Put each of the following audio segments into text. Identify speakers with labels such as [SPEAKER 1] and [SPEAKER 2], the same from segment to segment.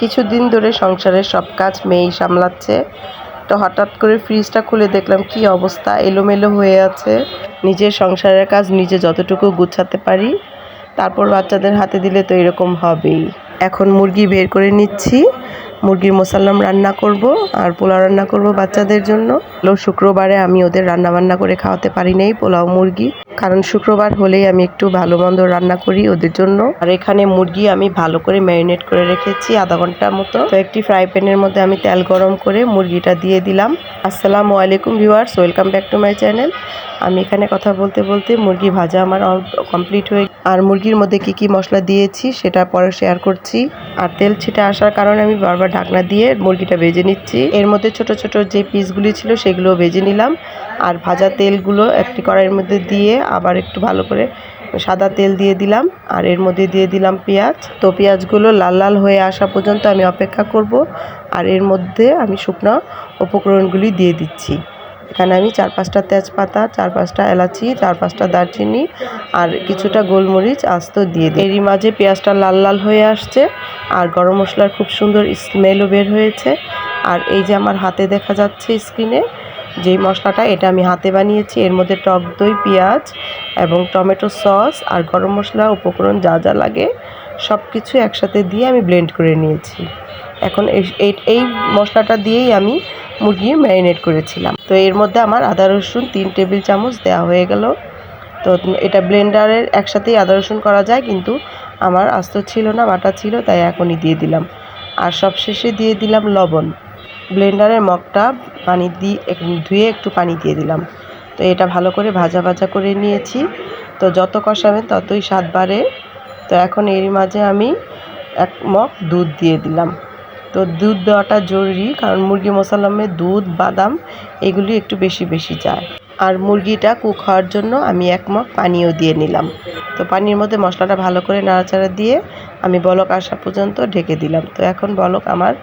[SPEAKER 1] কিছুদিন ধরে সংসারের সব কাজ মেয়েই সামলাচ্ছে। তো হঠাৎ করে ফ্রিজটা খুলে দেখলাম, কি অবস্থা? এলোমেলো হয়ে আছে। নিজের সংসারের কাজ নিজে যতটুকু গুছাতে পারি, তারপর বাচ্চাদের হাতে দিলে তো এরকম হবেই। এখন মুরগি বের করে নিচ্ছি। মুরগির মোসাল্লাম রান্না করব আর পোলাও রান্না করব বাচ্চাদের জন্য। শুক্রবারে আমি ওদের রান্না বান্না করে খাওয়াতে পারি নাই পোলাও মুরগি, কারণ শুক্রবার হলেই আমি একটু ভালো মন্দ রান্না করি ওদের জন্য। আর এখানে মুরগি আমি ভালো করে ম্যারিনেট করে রেখেছি আধা ঘণ্টার মতো। তো একটি ফ্রাই প্যানের মধ্যে আমি তেল গরম করে মুরগিটা দিয়ে দিলাম। আসসালামু আলাইকুম viewers, welcome back to my channel. আমি এখানে কথা বলতে বলতে মুরগি ভাজা আমার কমপ্লিট হয়ে আর মুরগির মধ্যে কি কি মশলা দিয়েছি সেটা পরে শেয়ার করছি। আর তেল ছিটে আসার কারণে আমি বারবার ঢাকনা দিয়ে মুরগিটা ভেজে নিচ্ছি। এর মধ্যে ছোট ছোট যে পিসগুলি ছিল সেগুলো ভেজে নিলাম। আর ভাজা তেলগুলো একটি কড়াইয়ের মধ্যে দিয়ে আবার একটু ভালো করে সাদা তেল দিয়ে দিলাম। আর এর মধ্যে দিয়ে দিলাম পেঁয়াজ। তো পেঁয়াজগুলো লাল লাল হয়ে আসা পর্যন্ত আমি অপেক্ষা করব। আর এর মধ্যে আমি শুকনো উপকরণগুলি দিয়ে দিচ্ছি। এখানে আমি চার পাঁচটা তেজপাতা, চার পাঁচটা এলাচি, চার পাঁচটা দারচিনি আর কিছুটা গোলমরিচ আস্ত দিয়ে দিই। এরই মাঝে পেঁয়াজটা লাল লাল হয়ে আসছে আর গরম মশলার খুব সুন্দর স্মেলও বের হয়েছে। আর এই যে আমার হাতে দেখা যাচ্ছে স্ক্রিনে যেই মশলাটা, এটা আমি হাতে বানিয়েছি। এর মধ্যে টক দই, পেঁয়াজ এবং টমেটো সস আর গরম মশলা, উপকরণ যা যা লাগে সব কিছু একসাথে দিয়ে আমি ব্লেন্ড করে নিয়েছি। এখন এই- মশলাটা দিয়েই আমি মুরগি ম্যারিনেট করেছিলাম। তো এর মধ্যে আমার আদা, রসুন তিন টেবিল চামচ দেওয়া হয়ে গেল। তো এটা ব্লেন্ডারের একসাথেই আদা, রসুন করা যায়, কিন্তু আমার আস্ত ছিল না, বাটা ছিল, তাই এখনই দিয়ে দিলাম। আর সবশেষে দিয়ে দিলাম লবণ। ব্লেন্ডারের মগটা পানি দিয়ে ধুয়ে একটু পানি দিয়ে দিলাম। তো এটা ভালো করে ভাজা ভাজা করে নিয়েছি। তো যত কষাবেন ততই স্বাদ বাড়ে। তো এখন এরই মাঝে আমি এক মগ দুধ দিয়ে দিলাম। তো দুধ দেওয়াটা জরুরি কারণ মুরগি মশালামে দুধ, বাদাম এগুলি একটু বেশি বেশি যায়। আর মুরগিটা কুক হওয়ার জন্য আমি এক মগ পানিও দিয়ে নিলাম। তো পানির মধ্যে মশলাটা ভালো করে নাড়াচাড়া দিয়ে আমি বলক আসা পর্যন্ত ঢেকে দিলাম। তো এখন বলক আমার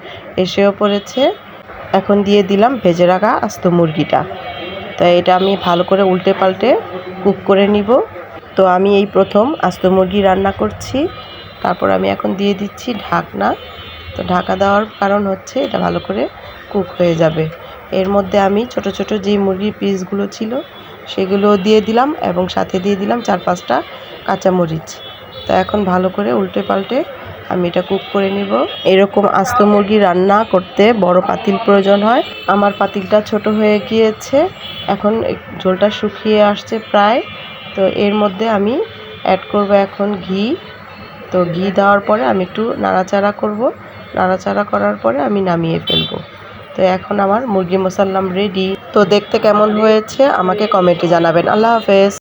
[SPEAKER 1] এসেও পড়েছে। এখন দিয়ে দিলাম ভেজে রাখা আস্ত মুরগিটা। তো এটা আমি ভালো করে উল্টে পাল্টে কুক করে নিব। তো আমি এই প্রথম আস্ত মুরগি রান্না করছি। তারপর আমি এখন দিয়ে দিচ্ছি ঢাকনা। তো ঢাকা দেওয়ার কারণ হচ্ছে এটা ভালো করে কুক হয়ে যাবে। এর মধ্যে আমি ছোট ছোট যে মুরগির পিসগুলো ছিল, সেগুলো দিয়ে দিলাম এবং সাথে দিয়ে দিলাম চার, পাঁচটা কাঁচামরিচ তো এখন ভালো করে উল্টে পাল্টে আমি এটা কুক করে নিব। এরকম আস্ত মুরগি রান্না করতে বড় পাতিল প্রয়োজন হয়। আমার পাতিলটা ছোট হয়ে গিয়েছে। এখন ঝোলটা শুকিয়ে আসছে প্রায়। তো এর মধ্যে আমি অ্যাড করব এখন ঘি। তো ঘি দেওয়ার পরে আমি একটু নাড়াচাড়া করব। নাড়াচাড়া করার পরে আমি নামিয়ে ফেলব। তো এখন আমার মুরগি মশাল্লাম রেডি তো দেখতে কেমন হয়েছে আমাকে কমেন্টে জানাবেন। আল্লাহ হাফেজ।